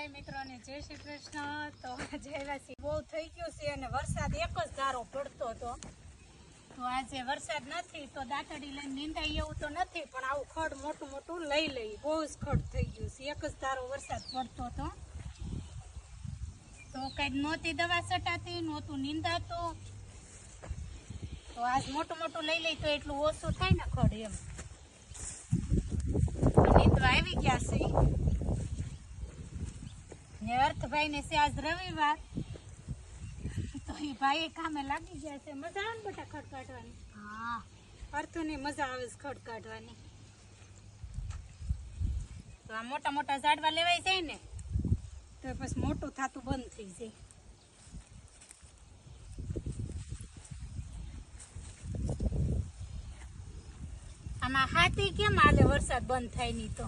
બધા મિત્રોને જય શ્રી કૃષ્ણ. તો જયવાસી બહુ થઈ ગયું છે અને વરસાદ એક જ ધારો પડતો હતો. તો આજે વરસાદ નથી, તો દાંતડી લઈને નીંદાય એવું તો નથી, પણ આવું ખડ મોટું મોટું લઈ લઈ, બહુ જ ખડ થઈ ગયું છે. એક જ ધારો વરસાદ પડતો હતો. તો કઈ નહોતી દવા છટાતી નહોતું નીંદાતું. તો આજ મોટું મોટું લઈ લઈ તો એટલું ઓછું થાય ને ખડ એમ. નીંદવા આવી ગયા છે ને અર્થભાઈ ને છે આજ રવિવાર. તો એ ભાઈ કામે લાગી ગયા છે. મજા આવે ને બેટા ખડ કાઢવાની હા. અર્થની મજા આવે છે ખડ કાઢવાની તો આ મોટા મોટા ઝાડવા લેવાય જાય ને તો પછી મોટું થતું બંધ થઈ જાય. આમાં હાથી કેમ આલે વરસાદ બંધ થાય નહીં તો?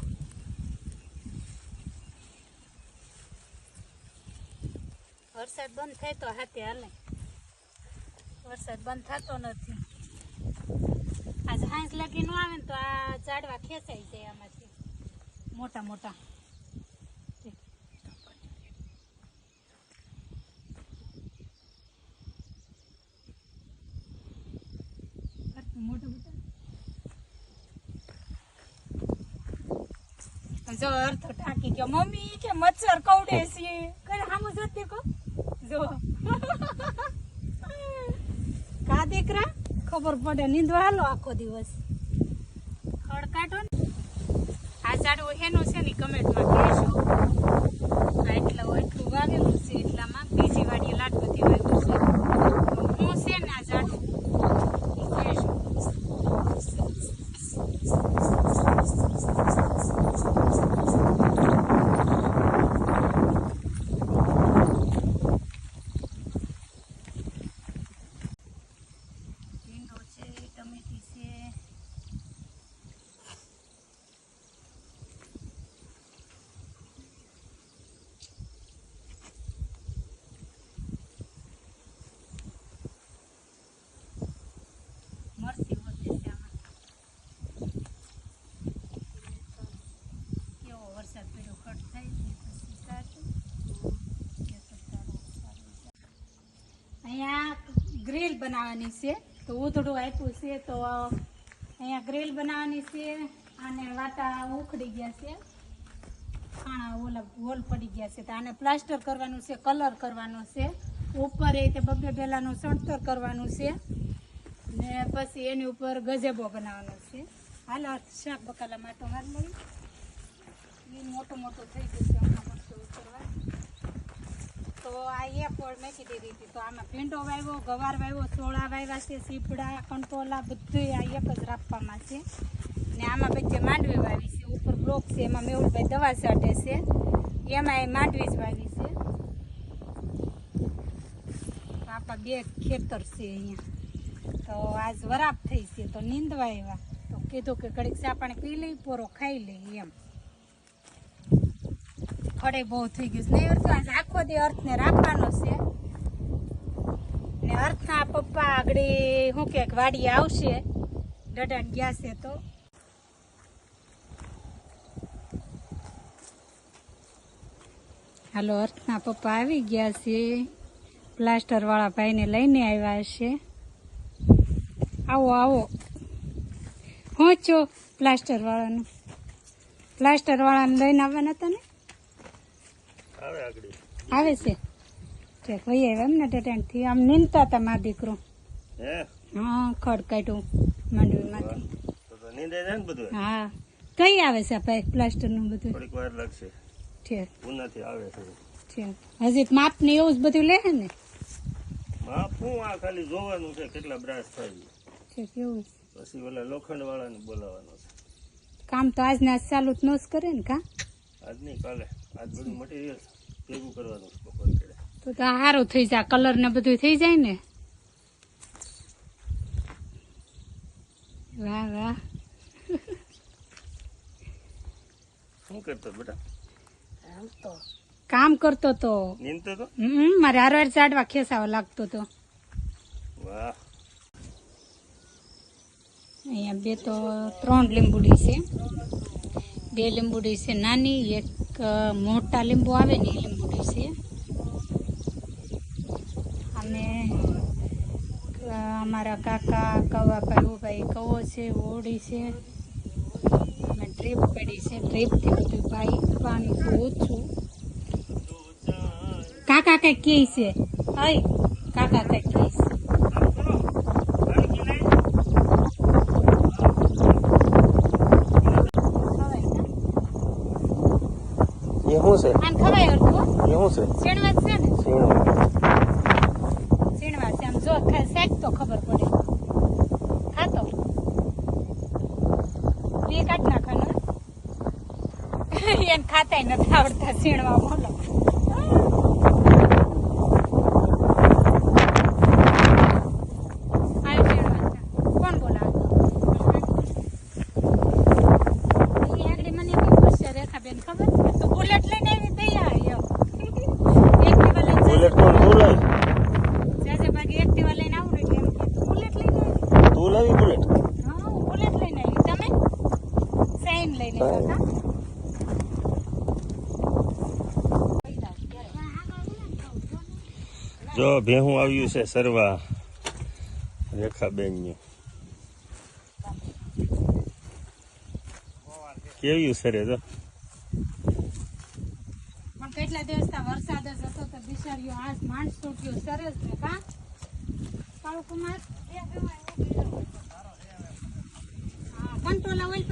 વરસાદ બંધ થાય તો હાથે હાલે. વરસાદ બંધ થતો નથી. આજ હાંસ લાગી નો આવે ને તો આ ઝાડવા ખેંચાઈ જાય આમાંથી. મોટા મોટા. જો અર્થ ટાંકી ગયો. મમ્મી કે મચ્છર કવડે છે? ઘરે સામું જોતી કો? જો. કા દીકરા? ખબર પડે, નીંદવા હાલો આખો દિવસ. ખડકાટો આ ઝાડવું હેનું છે ને કમેન્ટમાં કહેશો એટલું એટલું વાવેલું છે એટલામાં. બીજી વાડીએ લાડવતી વાવ્યું છે. હું છે ને આ ઝાડવું ઈ કહેજો ભીંડો છે ટમેટી છે મરસી વધે છે આમાં કેવો વરસાદ પડ્યો ખટ થાય ને પછી સાચું કે તો સારું સારું છે. અહીંયા ગ્રીલ બનાવવાની છે. તો ઉધડું આપ્યું છે, તો અહીંયા ગ્રીલ બનાવવાની છે અને વાટા ઉખડી ગયા છે. ખાણા ઓલા હોલ પડી ગયા છે. તો આને પ્લાસ્ટર કરવાનું છે, કલર કરવાનો છે. ઉપર એ તે બબ્બે બેલાનું સણતર કરવાનું છે. ને પછી એની ઉપર ગજેબો બનાવવાનો છે. હાલ શાક બકાલા માટો માર લઈ મોટું મોટું થઈ ગયું છે. આ એક ઓળ મેકી દીધી હતી. તો આમાં ભીંડો વાવ્યો, ગવાર વાવ્યો ચોળા વાવ્યા છે, સીપડા, કંટોલા બધું આ એક જ રાપવામાં છે. ને આમાં પછી માંડવી વાવી છે, ઉપર બ્લોક છે, એમાં મેહુલભાઈ દવા છાંટે છે. એમાં માંડવી જ વાવી છે. આપણા બે ખેતર છે અહીંયા. તો આજ વરાપ થઈ છે, તો નીંદવા આવ્યા. તો કીધું કે ઘડીક ચાપાણ પી લઈ, પોરો ખાઈ લઈ એમ. ખડે બહુ થઈ ગયું છે. નહીં અર્થ આખો દી અર્થને રાખવાનો છે. ને અર્થના પપ્પા આગળ શું કે વાડી આવશે. દડાણ ગયા છે તો. હાલો, અર્થના પપ્પા આવી ગયા છે. પ્લાસ્ટર વાળા ભાઈને લઈને આવ્યા છે. આવો આવો. પહોંચો પ્લાસ્ટર વાળાનું. પ્લાસ્ટર વાળાને લઈને આવવાના હતા ને? આવે છે. ઠીક ભાઈ આવ્યા એમ ને ટેટેન્ટથી આમ નીંદતા હતા મારા દીકરો. હા? ખડ નીંદાઈ ને બધું? હા. કઈ આવે છે આપણે પ્લાસ્ટરનું બધું. થોડીક વાર લાગશે. ઠીક ઉનાથી આવે છે. ઠીક હજી માપ ને એવું જ બધું લે ને? માપ હું આ ખાલી જોવાનું છે કેટલા બ્રાસ થાય છે. એવું પછી ઓલા લોખંડ વાળાને બોલાવવાનો છે. કામ તો આજને આજ ચાલુ જ ન કરે ને કા? આજ નહીં કાલે. આજ બધું મટીરિયલ ભેગું કરવાનું બપોર કેડે તો તો સારું થઈ જાય કલર ને બધું થઈ જાય ને? વાહ વાહ. શું કરતો બેટા? કામ કરતો તો. નીંદતો તો? હમ, મારે હારવાર ચાડવા ખેસાવા લાગતો તો. વાહ. અહીંયા બે તો ત્રણ લીંબુડી છે. બે લીંબુડી છે. નાની, એક મોટા લીંબુ આવે ને એ લીંબુડી છે. અને અમારા કાકા, કવા ઉભાઈ કવો છે ઓડી છે. અને ટ્રીપ પડી છે. ટ્રીપથી બધું ભાઈ પાણી ઓછું. કાકા કઈ કે છે? કાકા કઈ કે છે ખવાય ને? એ શું છે. આને ખવાય હરખું? એ શું છે. શેણવા જ છે ને? શીણું શેણવા છે. આમ જો શેક તો ખબર પડે. ખાતો? બે કાઢ નાખવાનું એને ખાતાય નથી આવડતા શેણવા બોલો આયો શેણવા છે. કોણ બોલાવે ઈ આગળ મને બહુ પૂછશે રેખાબેન ખબર તો બુલેટ લઈને આવી દઈ આવ્યો એક્ટિવા લઈને બુલેટ કોણ તું લાવી જાજે ભાગે એક્ટિવા લઈને આવું ને એટલે એમ કે તું બુલેટ લઈને આવી તું લાવી બુલેટ હા હું બુલેટ લઈને આવી તમે સાઈન લઈને આવ્યા કા? જો ભેહું આવ્યું છે સરવા રેખાબેન કેવું સરે જો? પણ કેટલા દિવસ તા વરસાદ જ હતો તો બિચારીઓ આજ માણસ ગયો. સરસ ને કા? કાળુ કુમાર હા કંટ્રોલ ઓઇલ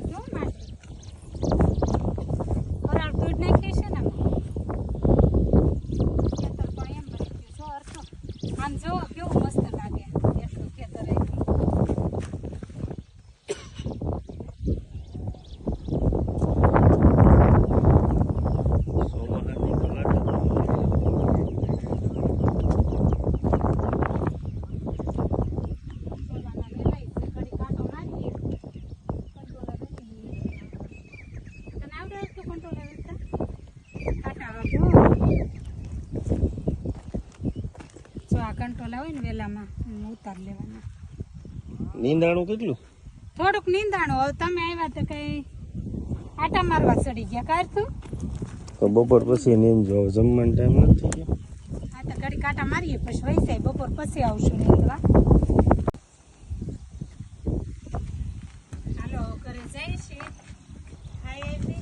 આમ જો કેવું મસ્ત લાગે એટલું ખેતર આવી સોમાહારની કલાક કંટ્રોલ આવે ને વેલામાં ઉતાર લેવાના નીંદાણું કેટલું? થોડુંક નિંદાણું. હવે તમે આવ્યા તો કઈ આટા મારવા ચડી ગયા કાઢતું તો બપોર પછી નીંદજો જો જમવાનો ટાઈમ નથી ગયો આ તો ઘડી કાંટા મારીએ પછી વૈસાય બપોર પછી આવશું નીંદવા હાલો ઘરે જઈએ છીએ. ખાઈ આવી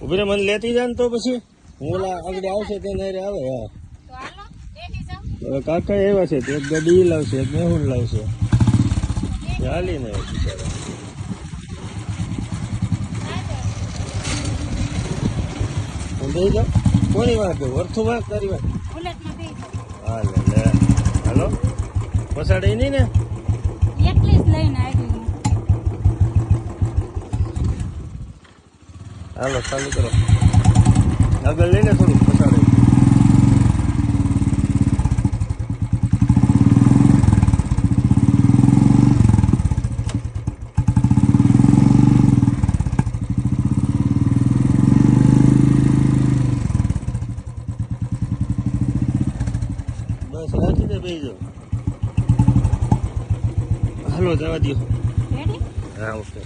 ઊભી મને લેતી જાન તો પછી? હું ઓલા આગળ આવશે તેને હારે આવે હા. તો બેસી જાઓ કાકા એવા છે તો એક ગાડી લાવશે એક મેહુલ લાવશે. આવે બિચારા. દઈ જાઉં? કોની વાત વર્થું વાત તારી વાત બેસી લે હાલો. પસાડે નહીં ને? એટલી જ લઈને આવી હાલો ચાલુ કરો. આગળ લઈને થોડુંક પસાડે બસ રાખી દે ભાઈ જો. હાલો જવા દો હા ઓકે.